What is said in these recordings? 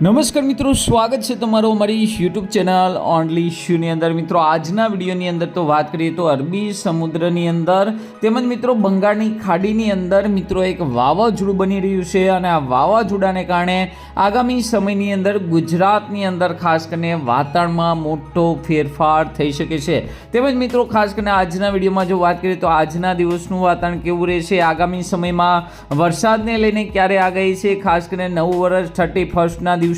નમસ્કાર મિત્રો, સ્વાગત છે તમારું અમારી યુટ્યુબ ચેનલ ઓનલી ઇશ્યુની અંદર. મિત્રો, આજના વિડીયોની અંદર તો વાત કરીએ તો અરબી સમુદ્રની અંદર તેમજ મિત્રો બંગાળની ખાડીની અંદર મિત્રો એક વાવાઝોડું બની રહ્યું છે અને આ વાવાઝોડાને કારણે આગામી સમયની અંદર ગુજરાતની અંદર ખાસ કરીને વાતાવરણમાં મોટો ફેરફાર થઈ શકે છે. તેમજ મિત્રો, ખાસ કરીને આજના વિડીયોમાં જો વાત કરીએ તો આજના દિવસનું વાતાવરણ કેવું રહેશે? આગામી સમયમાં વરસાદને લઈને ક્યારે આગાહી છે? ખાસ કરીને નવું વર્ષ થર્ટી ફર્સ્ટના દિવસે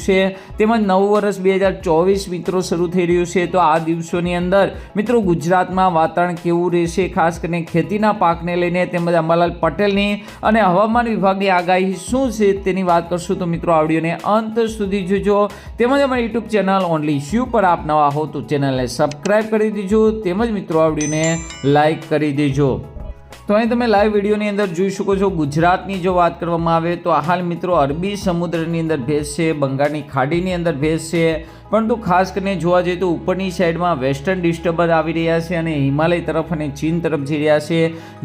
તેમજ નવું વર્ષ બે હજાર ચોવીસ મિત્રો શરૂ થઈ રહ્યું છે. તો આ દિવસોની અંદર મિત્રો ગુજરાતમાં વાતાવરણ કેવું રહેશે? ખાસ કરીને ખેતીના પાકને લઈને તેમજ અંબાલાલ પટેલની અને હવામાન વિભાગની આગાહી શું છે તેની વાત કરશું. તો મિત્રો, આ અંત સુધી જોજો. તેમજ અમારી યુટ્યુબ ચેનલ ઓનલી શ્યુ પર આપ નવા હો તો ચેનલને સબસ્ક્રાઈબ કરી દેજો. તેમજ મિત્રો, આ વિડીયોને લાઈક કરી દેજો. તો અહીં તમે લાઈવ વિડીયોની અંદર જોઈ શકો છો, ગુજરાતની જો વાત કરવામાં આવે તો હાલ મિત્રો અરબી સમુદ્રની અંદર ભેજ છે બંગાળની ખાડીની અંદર ભેજ છે પરંતુ ખાસ કરીને જોવા જઈએ તો ઉપરની સાઈડમાં વેસ્ટર્ન ડિસ્ટર્બન્સ આવી રહ્યા છે અને હિમાલય તરફ અને ચીન તરફ જઈ રહ્યા છે.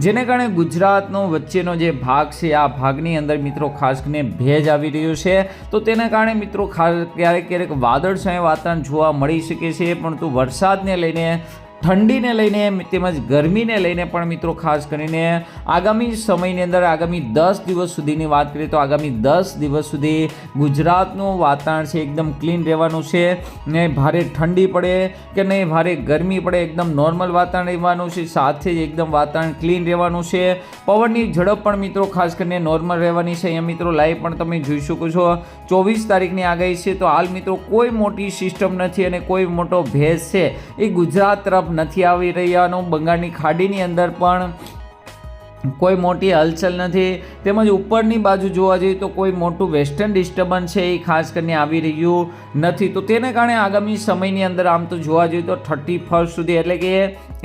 જેને કારણે ગુજરાતનો વચ્ચેનો જે ભાગ છે, આ ભાગની અંદર મિત્રો ખાસ કરીને ભેજ આવી રહ્યો છે. તો તેના કારણે મિત્રો ખાસ ક્યારેક ક્યારેક વાદળછાયા વાતાવરણ જોવા મળી શકે છે, પરંતુ વરસાદને લઈને ઠંડીને લઈને તેમજ ગરમીને લઈને પણ મિત્રો ખાસ કરીને આગામી સમયની અંદર આગામી દસ દિવસ સુધીની વાત કરીએ તો આગામી દસ દિવસ સુધી ગુજરાતનું વાતાવરણ છે એકદમ ક્લીન રહેવાનું છે ને ભારે ઠંડી પડે કે નહીં, ભારે ગરમી પડે, એકદમ નોર્મલ વાતાવરણ રહેવાનું છે, સાથે જ એકદમ વાતાવરણ ક્લીન રહેવાનું છે. પવનની ઝડપ પણ મિત્રો ખાસ કરીને નોર્મલ રહેવાની છે. અહીંયા મિત્રો લાઈવ પણ તમે જોઈ શકો છો. ચોવીસ તારીખની આગાહી છે. તો હાલ મિત્રો કોઈ મોટી સિસ્ટમ નથી અને કોઈ મોટો ભેજ છે. એ ગુજરાત તરફ નથી આવી રહ્યાનો, બંગાળની ખાડીની અંદર પણ કોઈ મોટી હલચલ નથી. તેમજ ઉપરની બાજુ જોવા જઈએ તો કોઈ મોટું વેસ્ટર્ન ડિસ્ટર્બન્સ છે એ ખાસ કરીને આવી રહ્યું નથી. તો તેને કારણે આગામી સમયની અંદર આમ તો જોવા જઈએ તો થર્ટી ફર્સ્ટ સુધી એટલે કે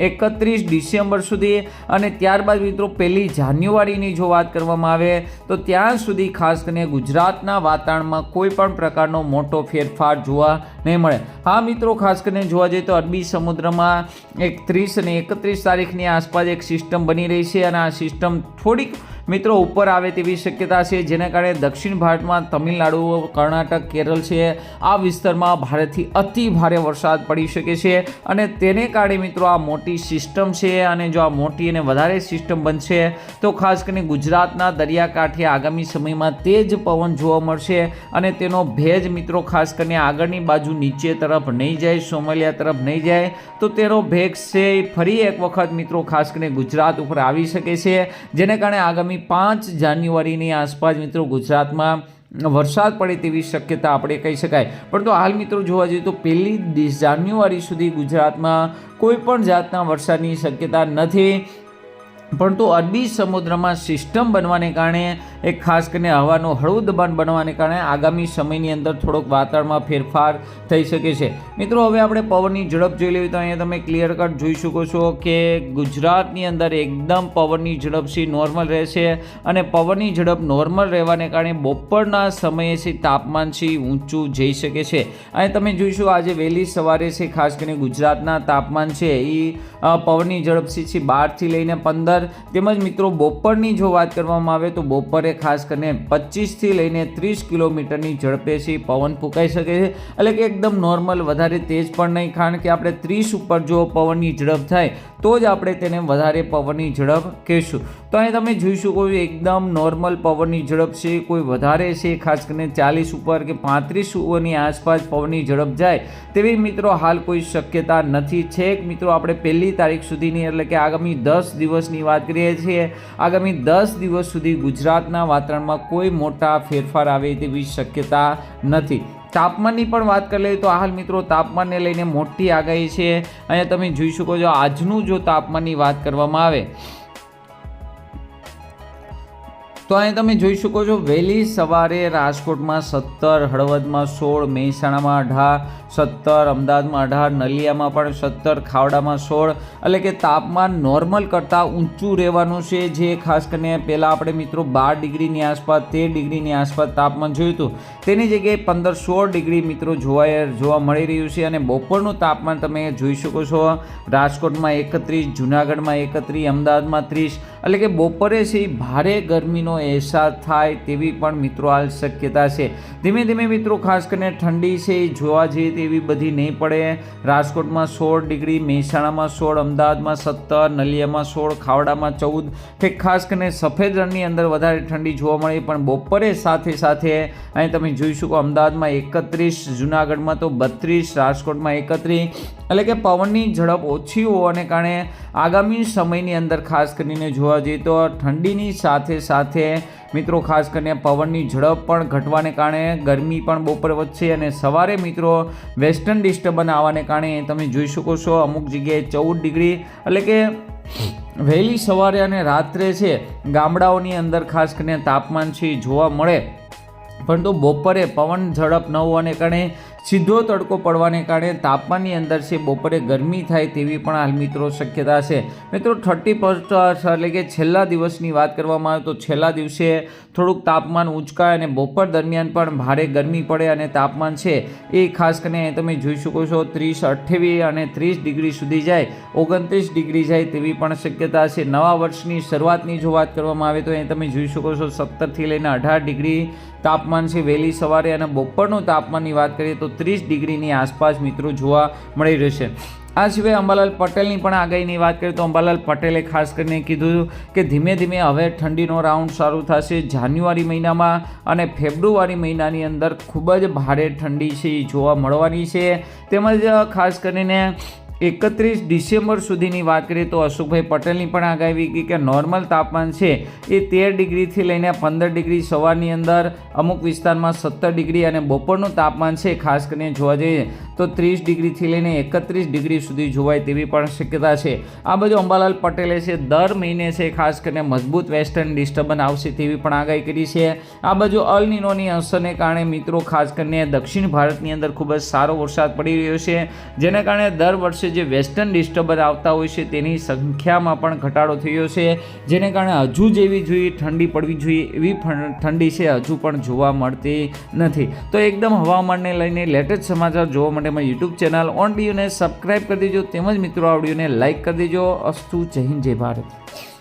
એકત્રીસ ડિસેમ્બર સુધી અને ત્યારબાદ મિત્રો પહેલી જાન્યુઆરીની જો વાત કરવામાં આવે તો ત્યાં સુધી ખાસ કરીને ગુજરાતના વાતાવરણમાં કોઈ પણ પ્રકારનો મોટો ફેરફાર જોવા નહીં મળે. હા, મિત્રો, ખાસ કરીને જોવા જઈએ તો અરબી સમુદ્રમાં એક ત્રીસ અને એકત્રીસ તારીખની આસપાસ એક સિસ્ટમ બની રહી છે અને આ સિસ્ટમ થોડીક મિત્રો, ઉપર આવે તેવી શક્યતા છે, જેના કારણે દક્ષિણ ભારતમાં તમિલનાડુ, કર્ણાટક, કેરળ છે. આ વિસ્તારમાં ભારેથી અતિ ભારે વરસાદ પડી શકે છે અને તેને કારણે મિત્રો, આ મોટી સિસ્ટમ છે અને જો આ મોટી અને વધારે સિસ્ટમ બનશે, તો ખાસ કરીને ગુજરાતના દરિયાકાંઠે આગામી સમયમાં તેજ પવન જોવા મળશે અને તેનો ભેજ મિત્રો, ખાસ કરીને આગળની બાજુ નીચે તરફ નહીં જાય, સોમાલિયા તરફ નહીં જાય, તો તેનો ભેગ છે ફરી એક વખત મિત્રો, ખાસ કરીને ગુજરાત ઉપર આવી શકે છે. જેને કારણે આગામી પાંચ જાન્યુઆરીની આસપાસ મિત્રો ગુજરાતમાં વરસાદ પડે તેવી શક્યતા આપણે કહી શકાય. પરંતુ હાલ મિત્રો જોવા જઈએ તો પહેલી જાન્યુઆરી સુધી ગુજરાતમાં કોઈ પણ જાતના વરસાદની શક્યતા નથી. પરંતુ અરબી સમુદ્રમાં સિસ્ટમ બનવાને કારણે, એક ખાસ કરીને હવાનું હળવું દબાણ બનવાને કારણે આગામી સમયની અંદર થોડોક વાતાવરણમાં ફેરફાર થઈ શકે છે. મિત્રો, હવે આપણે પવનની ઝડપ જોઈ લેવી તો અહીંયા તમે ક્લિયર કટ જોઈ શકો છો કે ગુજરાતની અંદર એકદમ પવનની ઝડપ સી નોર્મલ રહેશે અને પવનની ઝડપ નોર્મલ રહેવાને કારણે બપોરના સમયે છે, તાપમાન છે, ઊંચું જઈ શકે છે. અને તમે જોઈશું, આજે વહેલી સવારે છે, ખાસ કરીને ગુજરાતના તાપમાન છે એ પવનની ઝડપ છે બારથી લઈને પંદર તેમજ મિત્રો બપોરની જો વાત કરવામાં આવે તો બપોરે ખાસ કરીને પચીસથી લઈને ત્રીસ કિલોમીટરની ઝડપેથી પવન ફૂંકાઈ શકે છે. એટલે કે એકદમ નોર્મલ, વધારે તેજ પણ નહીં. કારણ કે આપણે ત્રીસ ઉપર જો પવનની ઝડપ થાય તો જ આપણે તેને વધારે પવનની ઝડપ કહીશું. તો અહીં તમે જોઈ શકો એકદમ નોર્મલ પવનની ઝડપ છે, કોઈ વધારે છે, ખાસ કરીને ચાલીસ ઉપર કે પાંત્રીસ ઉપરની આસપાસ પવનની ઝડપ જાય. તેવી મિત્રો હાલ કોઈ શક્યતા નથી. છેક મિત્રો, આપણે પહેલી તારીખ સુધીની એટલે કે આગામી દસ દિવસની વાત કરીએ છીએ. આગામી દસ દિવસ સુધી ગુજરાતના વાતાવરણમાં કોઈ મોટા ફેરફાર આવે તેવી શક્યતા નથી. તાપમાનની પણ વાત કરી લઈએ તો હાલ મિત્રો તાપમાનને લઈને મોટી આગાહી છે. અહીંયા તમે જોઈ શકો છો આજનું જો તાપમાનની વાત કરવામાં આવે તો અહીં તમે જોઈ શકો છો, વહેલી સવારે રાજકોટમાં સત્તર, હળવદમાં સોળ, મહેસાણામાં અઢાર, સત્તર, અમદાવાદમાં અઢાર, નલિયામાં પણ સત્તર, ખાવડામાં સોળ, એટલે કે તાપમાન નોર્મલ કરતાં ઊંચું રહેવાનું છે. જે ખાસ કરીને પહેલાં આપણે મિત્રો બાર ડિગ્રીની આસપાસ, તેર ડિગ્રીની આસપાસ તાપમાન જોયું હતું. તેની જગ્યાએ પંદર સોળ ડિગ્રી મિત્રો જોવા જોવા મળી રહ્યું છે અને બપોરનું તાપમાન તમે જોઈ શકો છો, રાજકોટમાં એકત્રીસ, જુનાગઢમાં એકત્રીસ, અમદાવાદમાં ત્રીસ એટલે કે બપોરે છે એ ભારે ગરમીનો અહેસાસ થાય તેવી પણ મિત્રો હાલ શક્યતા છે. ધીમે ધીમે મિત્રો ખાસ કરીને ઠંડી છે એ જોવા જઈએ તેવી બધી નહીં પડે. રાજકોટમાં સોળ ડિગ્રી, મહેસાણામાં સોળ, અમદાવાદમાં સત્તર, નલિયામાં સોળ, ખાવડામાં ચૌદ. કે ખાસ કરીને સફેદ રણની અંદર વધારે ઠંડી જોવા મળે પણ બપોરે સાથે સાથે અહીં તમે જોઈ શકો અમદાવાદમાં એકત્રીસ, જુનાગઢમાં તો બત્રીસ, રાજકોટમાં એકત્રીસ. એટલે કે પવનની ઝડપ ઓછી હોવાને કારણે આગામી સમયની અંદર ખાસ કરીને જોવા જઈએ તો ઠંડીની સાથે સાથે મિત્રો ખાસ કરીને પવનની ઝડપ પણ ઘટવાને કારણે ગરમી પણ બપોર વધશે અને સવારે મિત્રો વેસ્ટર્ન ડિસ્ટર્બન્સ આવવાને કારણે તમે જોઈ શકો છો અમુક જગ્યાએ ચૌદ ડિગ્રી એટલે કે વહેલી સવારે અને રાત્રે છે ગામડાઓની અંદર ખાસ કરીને તાપમાન છે જોવા મળે. પરંતુ બપોરે પવન ઝડપ ન હોવાને કારણે સીધો તડકો પડવાને કારણે તાપમાનની અંદર છે, બપોરે ગરમી થાય તેવી પણ હાલ મિત્રો શક્યતા છે. મિત્રો, થર્ટી ફર્સ્ટ એટલે કે છેલ્લા દિવસની વાત કરવામાં આવે તો છેલ્લા દિવસે થોડુંક તાપમાન ઉંચકાય અને બપોર દરમિયાન પણ ભારે ગરમી પડે અને તાપમાન છે એ ખાસ કરીને તમે જોઈ શકો છો, ત્રીસ અઠ્ઠાવીસ અને ત્રીસ ડિગ્રી સુધી જાય, ઓગણત્રીસ ડિગ્રી જાય તેવી પણ શક્યતા છે. નવા વર્ષની શરૂઆતની જો વાત કરવામાં આવે તો એ તમે જોઈ શકો છો, સત્તરથી લઈને અઢાર ડિગ્રી તાપમાન છે વહેલી સવારે અને બપોરનું તાપમાનની વાત કરીએ તો ત્રીસ ડિગ્રીની આસપાસ મિત્રો જોવા મળી રહેશે આ સિવાય અંબાલાલ પટેલની પણ આગાહીની વાત કરીએ તો અંબાલાલ પટેલે ખાસ કરીને કીધું કે ધીમે ધીમે હવે ઠંડીનો રાઉન્ડ શરૂ થશે. જાન્યુઆરી મહિનામાં અને ફેબ્રુઆરી મહિનાની અંદર ખૂબ જ ભારે ઠંડી છે જોવા મળવાની છે. તેમજ ખાસ કરીને એકત્રીસ ડિસેમ્બર સુધીની વાત કરીએ તો અશોકભાઈ પટેલની પણ આગાહી હતી કે નોર્મલ તાપમાન છે એ તેર ડિગ્રીથી લઈને પંદર ડિગ્રી સવારની અંદર અમુક વિસ્તારમાં સત્તર ડિગ્રી અને બપોરનું તાપમાન છે, ખાસ કરીને જોવા જઈએ તો ત્રીસ ડિગ્રીથી લઈને એકત્રીસ ડિગ્રી સુધી જોવાય તેવી પણ શક્યતા છે. આ બાજુ અંબાલાલ પટેલે છે, દર મહિને છે, ખાસ કરીને મજબૂત વેસ્ટર્ન ડિસ્ટર્બન્સ આવશે તેવી પણ આગાહી કરી છે. આ બાજુ અલનીનોની અસરને કારણે મિત્રો ખાસ કરીને દક્ષિણ ભારતની અંદર ખૂબ જ સારો વરસાદ પડી રહ્યો છે, જેને કારણે દર વર્ષે જે વેસ્ટર્ન ડિસ્ટર્બર આવતા હોય છે, તેની સંખ્યામાં પણ ઘટાડો થયો છે. જેને કારણે હજુ જેવી જોઈએ ઠંડી પડવી જોઈએ એવી ઠંડી છે, હજુ પણ જોવા મળતી નથી. તો એકદમ હવામાનને લઈને લેટેસ્ટ સમાચાર જોવા માટે મારી યુટ્યુબ ચેનલ ઓન ડીયુને સબસ્ક્રાઈબ કરી દેજો. તેમજ મિત્રો આ વિડીયોને લાઇક કરી દેજો. અસ્તુ જય હિન્દ, જય ભારત.